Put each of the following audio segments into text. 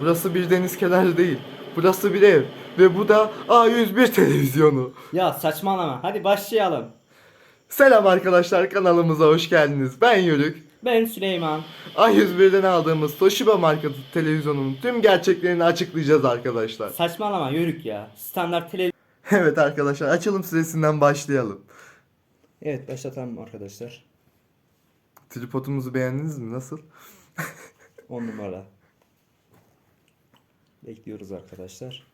Burası bir deniz kenarı değil. Burası bir ev. Ve bu da A101 televizyonu. Ya saçmalama. Hadi başlayalım. Selam arkadaşlar kanalımıza hoş geldiniz. Ben Yörük. Ben Süleyman. A101'den aldığımız Toshiba markası televizyonun tüm gerçeklerini açıklayacağız arkadaşlar. Saçmalama yörük ya. Standart tele... Evet arkadaşlar açılım süresinden başlayalım. Evet başlatalım arkadaşlar. Tripodumuzu beğendiniz mi? Nasıl? 10 numara. Bekliyoruz arkadaşlar.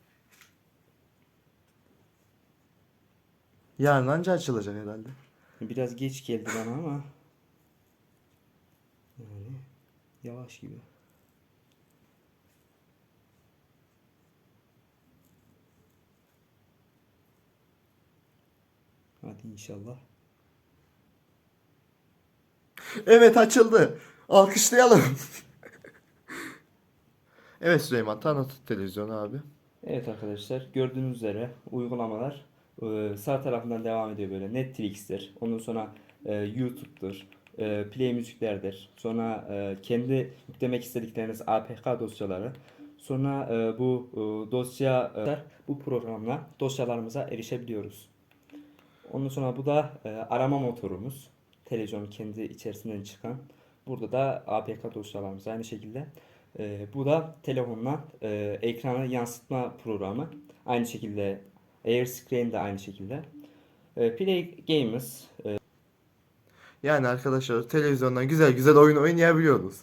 Yarın anca açılacak herhalde. Biraz geç geldi bana ama. Yani yavaş gibi. Hadi inşallah. Evet açıldı. Alkışlayalım. evet Süleyman tanıt televizyonu abi. Evet arkadaşlar gördüğünüz üzere uygulamalar e, sağ tarafından devam ediyor böyle Netflix'tir. Ondan sonra e, YouTube'dur. e, Play müziklerdir. Sonra e, kendi yüklemek istedikleriniz APK dosyaları. Sonra bu e, dosya bu programla dosyalarımıza erişebiliyoruz. Ondan sonra bu da arama motorumuz. Televizyonun kendi içerisinden çıkan. Burada da APK dosyalarımız aynı şekilde. E, bu da telefonla e, ekrana yansıtma programı. Aynı şekilde AirScreen de aynı şekilde. E, Play Games e, Yani arkadaşlar televizyondan güzel güzel oyun oynayabiliyoruz.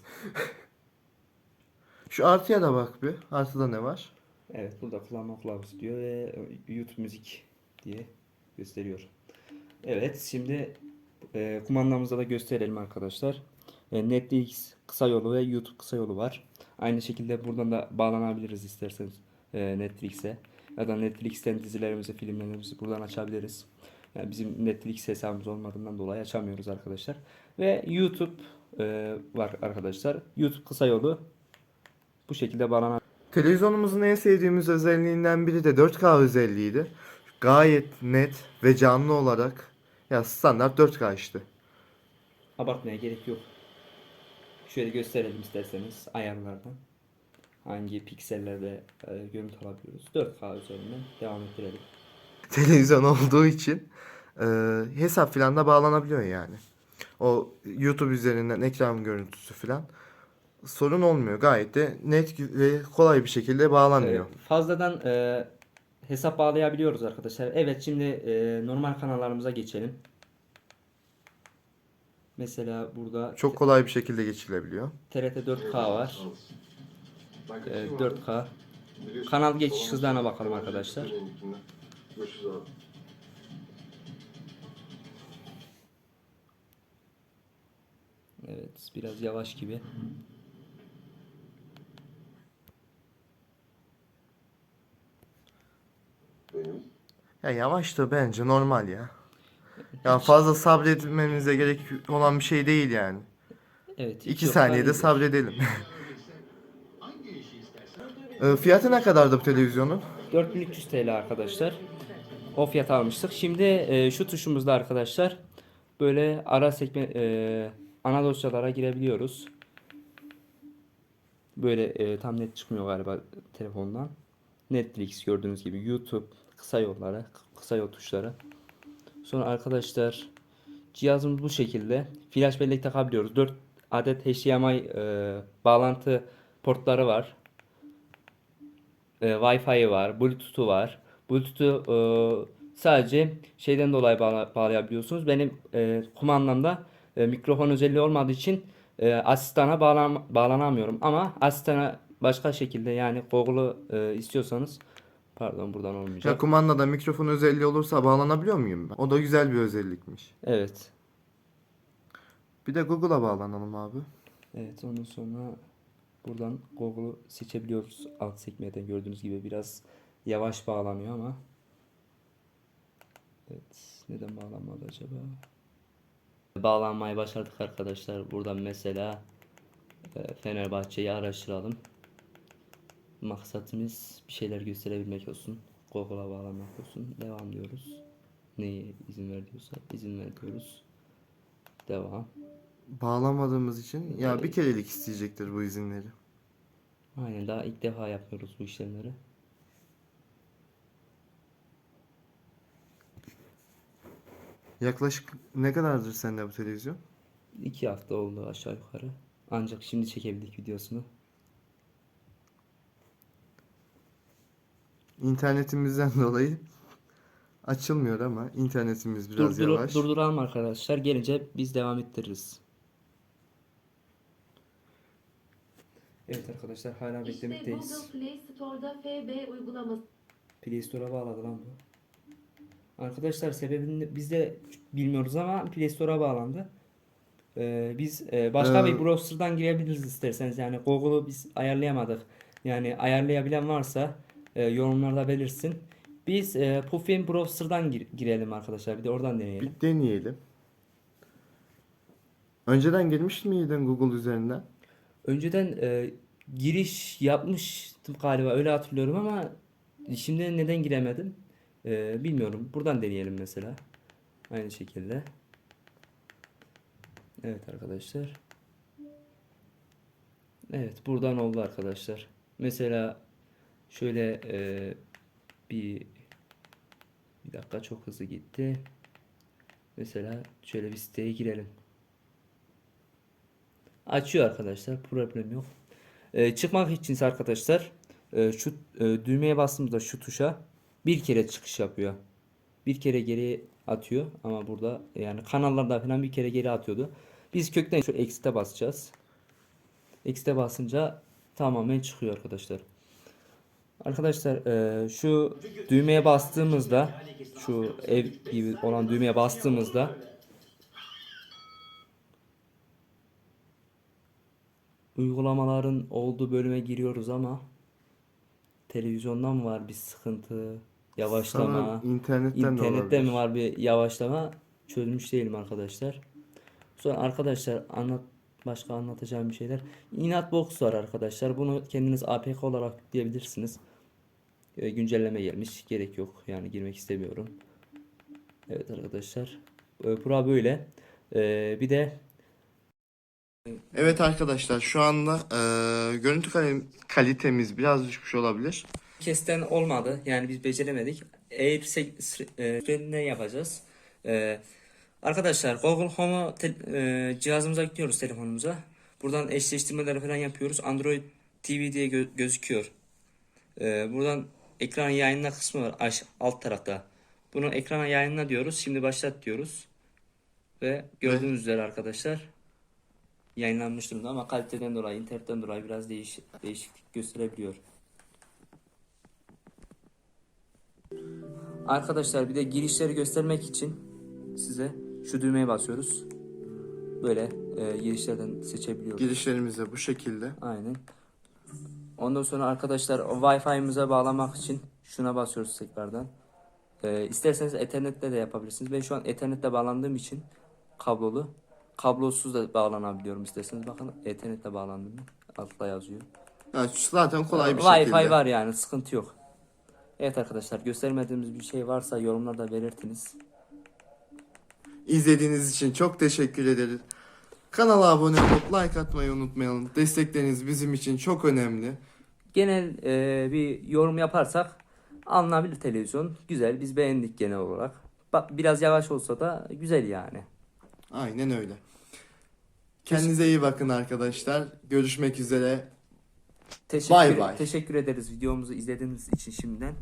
Şu artıya da bak bir. Artıda ne var? evet burada kullanma kılavuzu diyor ve YouTube müzik diye gösteriyor. Evet şimdi e, kumandamızda da gösterelim arkadaşlar. E, Netflix kısa yolu ve YouTube kısa yolu var. Aynı şekilde buradan da bağlanabiliriz isterseniz e, Netflix'e. Ya da Netflix'ten dizilerimizi, filmlerimizi buradan açabiliriz. Yani bizim Netflix hesabımız olmadığından dolayı açamıyoruz arkadaşlar. Ve YouTube e, var arkadaşlar. YouTube kısa yolu bu şekilde bağlanabiliriz. Televizyonumuzun en sevdiğimiz özelliğinden biri de 4K özelliğiydi. Gayet net ve canlı olarak ya standart 4K işte. Abartmaya gerek yok. Şöyle gösterelim isterseniz ayarlardan. Hangi piksellerde e, görüntü alabiliyoruz. 4K üzerinden devam ettirelim. Televizyon olduğu için e, hesap filan da bağlanabiliyor yani. O YouTube üzerinden ekran görüntüsü filan sorun olmuyor. Gayet de net ve kolay bir şekilde bağlanıyor. Ee, fazladan e, hesap bağlayabiliyoruz arkadaşlar. Evet şimdi e, normal kanallarımıza geçelim. Mesela burada Çok kolay bir şekilde geçilebiliyor. TRT 4K var. E, 4K. Kanal geçiş hızlarına bakalım arkadaşlar. Evet biraz yavaş gibi. Ya yavaş da bence normal ya. Ya fazla sabretmemize gerek olan bir şey değil yani. Evet. İki yok, saniyede hadi. sabredelim. E, Fiyatı ne kadardı bu televizyonun? 4300 TL arkadaşlar. O fiyat almıştık. Şimdi e, şu tuşumuzda arkadaşlar böyle ara sekme e, ana dosyalara girebiliyoruz. Böyle e, tam net çıkmıyor galiba telefondan. Netflix gördüğünüz gibi YouTube kısa yolları, kısa yol tuşları. Sonra arkadaşlar cihazımız bu şekilde. Flash bellek takabiliyoruz. 4 adet HDMI e, bağlantı portları var e, Wi-Fi'yi var, Bluetooth'u var. Bluetooth'u e, sadece şeyden dolayı bağla- bağlayabiliyorsunuz. Benim e, kumandamda e, mikrofon özelliği olmadığı için e, asistana bağlan bağlanamıyorum. Ama asistana başka şekilde yani Google'u e, istiyorsanız pardon buradan Ya olmayacak. kumandada mikrofon özelliği olursa bağlanabiliyor muyum ben? O da güzel bir özellikmiş. Evet. Bir de Google'a bağlanalım abi. Evet ondan sonra buradan Google'u seçebiliyoruz alt sekmeden gördüğünüz gibi biraz yavaş bağlanıyor ama Evet neden bağlanmadı acaba? Bağlanmayı başardık arkadaşlar. Buradan mesela e, Fenerbahçe'yi araştıralım. Maksatımız bir şeyler gösterebilmek olsun. Google'a bağlanmak olsun. Devam diyoruz. Neye izin ver diyorsa izin ver diyoruz. Devam. Bağlamadığımız için ya bir kerelik isteyecektir bu izinleri. Aynen daha ilk defa yapıyoruz bu işlemleri. Yaklaşık ne kadardır sende bu televizyon? İki hafta oldu aşağı yukarı. Ancak şimdi çekebildik videosunu. İnternetimizden dolayı açılmıyor ama internetimiz biraz Durdur, yavaş. durduralım arkadaşlar. Gelince biz devam ettiririz. Evet arkadaşlar hala İşte beklemekteyiz. Google Play Store'da FB uygulaması Play Store'a bağladı lan bu. Arkadaşlar sebebini biz de bilmiyoruz ama Play Store'a bağlandı. Ee, biz e, başka Ee, bir browser'dan girebiliriz isterseniz. Yani Google'u biz ayarlayamadık. Yani ayarlayabilen varsa e, yorumlarda belirsin. Biz e, Puffin browser'dan gir- girelim arkadaşlar. Bir de oradan deneyelim. Bir deneyelim. Önceden girmiş miydin Google üzerinden? Önceden e, giriş yapmıştım galiba öyle hatırlıyorum ama şimdi neden giremedim e, bilmiyorum. Buradan deneyelim mesela. Aynı şekilde. Evet arkadaşlar. Evet buradan oldu arkadaşlar. Mesela şöyle e, bir bir dakika çok hızlı gitti. Mesela şöyle bir siteye girelim. Açıyor arkadaşlar. Problem yok. Ee, çıkmak için arkadaşlar e, şu e, düğmeye bastığımızda şu tuşa bir kere çıkış yapıyor. Bir kere geri atıyor ama burada yani kanallarda falan bir kere geri atıyordu. Biz kökten şu exit'e basacağız. Exit'e basınca tamamen çıkıyor arkadaşlar. Arkadaşlar e, şu düğmeye bastığımızda şu ev gibi olan düğmeye bastığımızda uygulamaların olduğu bölüme giriyoruz ama televizyondan mı var bir sıkıntı, yavaşlama, Sanırım internetten de internetten mi var bir yavaşlama çözmüş değilim arkadaşlar. Sonra arkadaşlar anlat başka anlatacağım bir şeyler. Inatbox var arkadaşlar. Bunu kendiniz APK olarak yükleyebilirsiniz. E, güncelleme gelmiş. Gerek yok. Yani girmek istemiyorum. Evet arkadaşlar. E, bura böyle. E, bir de Evet arkadaşlar şu anda eee, görüntü kal- kalitemiz biraz düşmüş olabilir. kesten olmadı. Yani biz beceremedik. Eğer ne yapacağız? Ee, arkadaşlar Google Home'u te- e, cihazımıza yüklüyoruz telefonumuza. Buradan eşleştirmeleri falan yapıyoruz. Android TV diye gö- gözüküyor. Ee, buradan ekran yayınla kısmı var aş- alt tarafta. Bunu ekrana yayınla diyoruz. Şimdi başlat diyoruz. Ve gördüğünüz üzere arkadaşlar yayınlanmış durumda ama kaliteden dolayı, internetten dolayı biraz değiş değişiklik gösterebiliyor. Arkadaşlar bir de girişleri göstermek için size şu düğmeye basıyoruz. Böyle e, girişlerden seçebiliyoruz. Girişlerimiz de bu şekilde. Aynen. Ondan sonra arkadaşlar Wi-Fi'mize bağlamak için şuna basıyoruz tekrardan. E, isterseniz Ethernet'te de yapabilirsiniz. Ben şu an Ethernet'te bağlandığım için kablolu. Kablosuz da bağlanabiliyorum isterseniz. Bakın Ethernet'te bağlandım. Altta yazıyor. Yani zaten kolay bir Wi-Fi şekilde. var yani sıkıntı yok. Evet arkadaşlar göstermediğimiz bir şey varsa yorumlarda belirtiniz. İzlediğiniz için çok teşekkür ederiz. Kanala abone olup like atmayı unutmayalım. Destekleriniz bizim için çok önemli. Genel e, bir yorum yaparsak alınabilir televizyon. Güzel biz beğendik genel olarak. Bak biraz yavaş olsa da güzel yani. Aynen öyle. Kendinize iyi bakın arkadaşlar. Görüşmek üzere. Teşekkür, Bay bay. teşekkür ederiz videomuzu izlediğiniz için şimdiden.